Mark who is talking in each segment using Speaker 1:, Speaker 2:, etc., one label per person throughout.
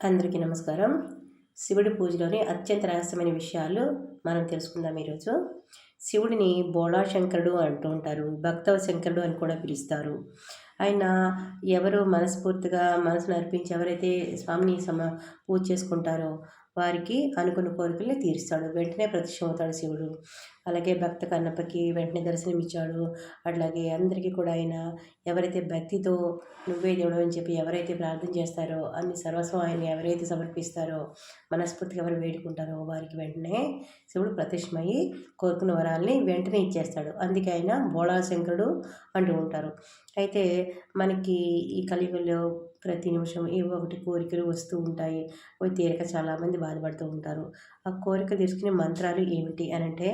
Speaker 1: అందరికీ నమస్కారం. శివుడి పూజలోని అత్యంత రహస్యమైన విషయాలు మనం తెలుసుకుందాం ఈరోజు. శివుడిని బోళా శంకరుడు అంటూ ఉంటారు భక్తవ శంకరుడు అని కూడా పిలుస్తారు. ఆయన ఎవరు మనస్ఫూర్తిగా మనసును అర్పించి ఎవరైతే స్వామిని సమ పూజ చేసుకుంటారో వారికి అనుకున్న కోరికల్ని తీరుస్తాడు. వెంటనే ప్రత్యక్షమవుతాడు శివుడు. అలాగే భక్త కన్నప్పకి వెంటనే దర్శనమిచ్చాడు. అట్లాగే అందరికీ కూడా ఆయన ఎవరైతే భక్తితో నువ్వే దేవుడు అని చెప్పి ఎవరైతే ప్రార్థన చేస్తారో అన్ని సర్వస్వం ఆయన ఎవరైతే సమర్పిస్తారో మనస్ఫూర్తిగా ఎవరు వేడుకుంటారో వారికి వెంటనే శివుడు ప్రత్యక్షమయ్యి కోరుకున్న వరాల్ని వెంటనే ఇచ్చేస్తాడు. అందుకే ఆయన బోళాశంకరుడు అంటూ ఉంటారు. అయితే మనకి ఈ కలియుగంలో ప్రతి నిమిషం ఏవో ఒకటి కోరికలు వస్తూ ఉంటాయి. అవి తీరక చాలామంది బాధపడుతూ ఉంటారు. ఆ కోరిక తీసుకునే మంత్రాలు ఏమిటి అని అంటే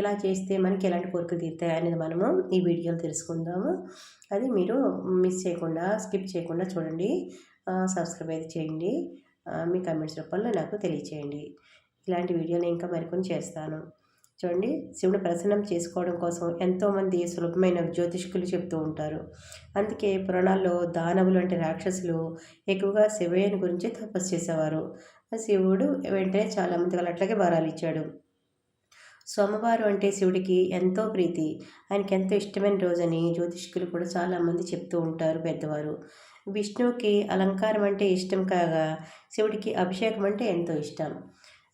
Speaker 1: ఎలా చేస్తే మనకి ఎలాంటి కోరికలు తీరుతాయి అనేది మనము ఈ వీడియోలో తెలుసుకుందాము. అది మీరు మిస్ చేయకుండా స్కిప్ చేయకుండా చూడండి. సబ్స్క్రైబ్ అయితే చేయండి. మీ కమెంట్స్ రూపంలో నాకు తెలియచేయండి. ఇలాంటి వీడియోలు ఇంకా మరికొన్ని చేస్తాను. చూడండి. శివుడు ప్రసన్నం చేసుకోవడం కోసం ఎంతోమంది సులభమైన జ్యోతిష్కులు చెప్తూ ఉంటారు. అందుకే పురాణాల్లో దానవులు అంటే రాక్షసులు ఎక్కువగా శివయ్యని గురించి తపస్సు చేసేవారు. శివుడు వెంటనే చాలామంది అట్లాగే వరాలు ఇచ్చాడు. సోమవారం అంటే శివుడికి ఎంతో ప్రీతి. ఆయనకి ఎంతో ఇష్టమైన రోజని జ్యోతిష్కులు కూడా చాలామంది చెప్తూ ఉంటారు పెద్దవారు. విష్ణువుకి అలంకారం అంటే ఇష్టం కాగా శివుడికి అభిషేకం అంటే ఎంతో ఇష్టం.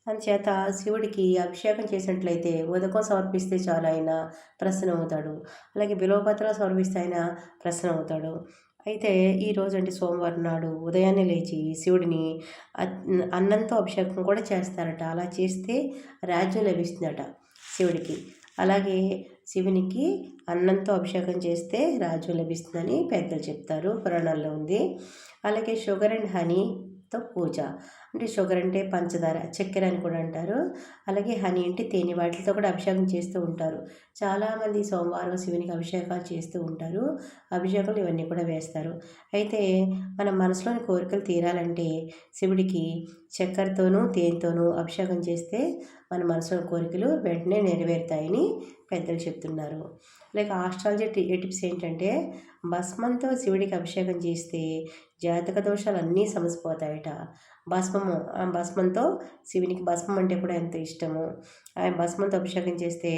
Speaker 1: అందుచేత శివుడికి అభిషేకం చేసినట్లయితే ఉదకం సమర్పిస్తే చాలు ఆయన ప్రసన్నమవుతాడు. అలాగే బిలోపత్రం సమర్పిస్తే ఆయన ప్రసన్నమవుతాడు. అయితే ఈరోజు అంటే సోమవారం నాడు ఉదయాన్నే లేచి శివుడిని అన్నంతో అభిషేకం కూడా చేస్తారట. అలా చేస్తే రాజ్యం లభిస్తుందట శివుడికి. అలాగే శివునికి అన్నంతో అభిషేకం చేస్తే రాజ్యం లభిస్తుందని పెద్దలు చెప్తారు. పురాణాల్లో ఉంది. అలాగే షుగర్ అండ్ హనీ తో పూజ. అంటే షుగర్ అంటే పంచదార చక్కెర అని కూడా అంటారు. అలాగే హనీ అంటే తేనె వాటితో కూడా అభిషేకం చేస్తూ ఉంటారు. చాలామంది సోమవారం శివునికి అభిషేకాలు చేస్తూ ఉంటారు. అభిషేకాలు ఇవన్నీ కూడా వేస్తారు. అయితే మన మనసులోని కోరికలు తీరాలంటే శివుడికి చక్కెరతోనూ తేనెతోనూ అభిషేకం చేస్తే మన మనసులో కోరికలు వెంటనే నెరవేరుతాయని పెద్దలు చెప్తున్నారు. లేక ఆస్ట్రాలజీ టిప్స్ ఏంటంటే భస్మంతో శివుడికి అభిషేకం చేస్తే జాతక దోషాలు అన్నీ సమసిపోతాయట. భస్మము. ఆ భస్మంతో శివునికి భస్మం అంటే కూడా ఎంతో ఇష్టము. ఆయన భస్మంతో అభిషేకం చేస్తే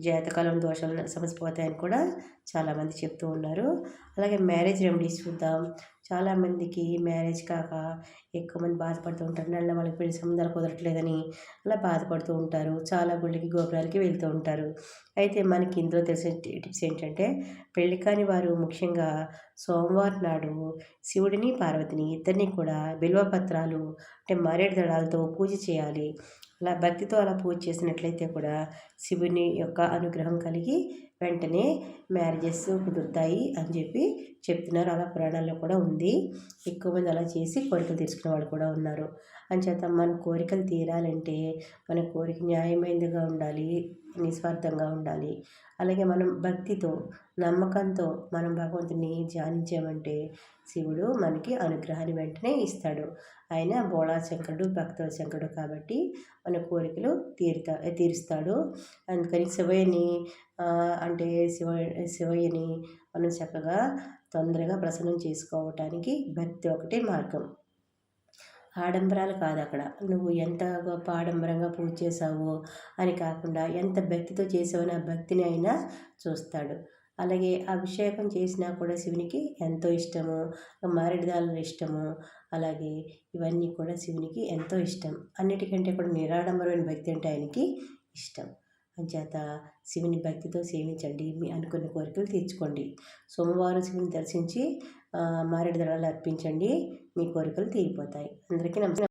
Speaker 1: జాతకాలం దోషాలు సమసిపోతాయని కూడా చాలామంది చెప్తూ ఉన్నారు. అలాగే మ్యారేజ్ రెమెడీస్ చూద్దాం. చాలామందికి మ్యారేజ్ కాక ఎక్కువ మంది బాధపడుతూ ఉంటారు. నల్ల వాళ్ళకి పెళ్ళి సంబంధాలు కుదరట్లేదని అలా బాధపడుతూ ఉంటారు. చాలా గుళ్ళకి గోపురాలకి వెళ్తూ ఉంటారు. అయితే మనకి ఇందులో తెలిసిన టిప్స్ ఏంటంటే పెళ్ళి కాని వారు ముఖ్యంగా సోమవారం నాడు శివుడిని పార్వతిని ఇద్దరిని కూడా బిల్వపత్రాలు అంటే మారేడు దళాలతో పూజ చేయాలి. అలా భక్తితో అలా పూజ చేసినట్లయితే కూడా శివుని యొక్క అనుగ్రహం కలిగి వెంటనే మ్యారేజెస్ కుదురుతాయి అని చెప్పి చెప్తున్నారు. అలా పురాణాల్లో కూడా ఉంది. ఎక్కువ మంది అలా చేసి కోరికలు తీర్చుకునే వాళ్ళు కూడా ఉన్నారు. అంచేత మన కోరికలు తీరాలంటే మన కోరిక న్యాయమైనదిగా ఉండాలి నిస్వార్థంగా ఉండాలి. అలాగే మనం భక్తితో నమ్మకంతో మనం భగవంతుని ధ్యానించామంటే శివుడు మనకి అనుగ్రహాన్ని వెంటనే ఇస్తాడు. ఆయన బోళా శంకరుడు భక్త శంకరుడు కాబట్టి మన కోరికలు తీరుతా తీరుస్తాడు. అందుకని శివయ్యని అంటే శివ శివయ్యని మనం చక్కగా తొందరగా ప్రసన్నం చేసుకోవటానికి భక్తి ఒకటే మార్గం. ఆడంబరాలు కాదు అక్కడ. నువ్వు ఎంత గొప్ప ఆడంబరంగా పూజ చేసావో అని కాకుండా ఎంత భక్తితో చేసావో ఆ భక్తిని అయినా చూస్తాడు. అలాగే అభిషేకం చేసినా కూడా శివునికి ఎంతో ఇష్టము. మారేడుదాలు ఇష్టము. అలాగే ఇవన్నీ కూడా శివునికి ఎంతో ఇష్టం. అన్నిటికంటే కూడా నిరాడంబరమైన భక్తి అంటే ఆయనకి ఇష్టం. అంచేత శివుని భక్తితో సేవించండి మీ అనుకున్న కోరికలు తీర్చుకోండి. సోమవారం శివుని దర్శించి మారేడు దళాలు అర్పించండి. మీ కోరికలు తీరిపోతాయి. అందరికీ నమస్కారం.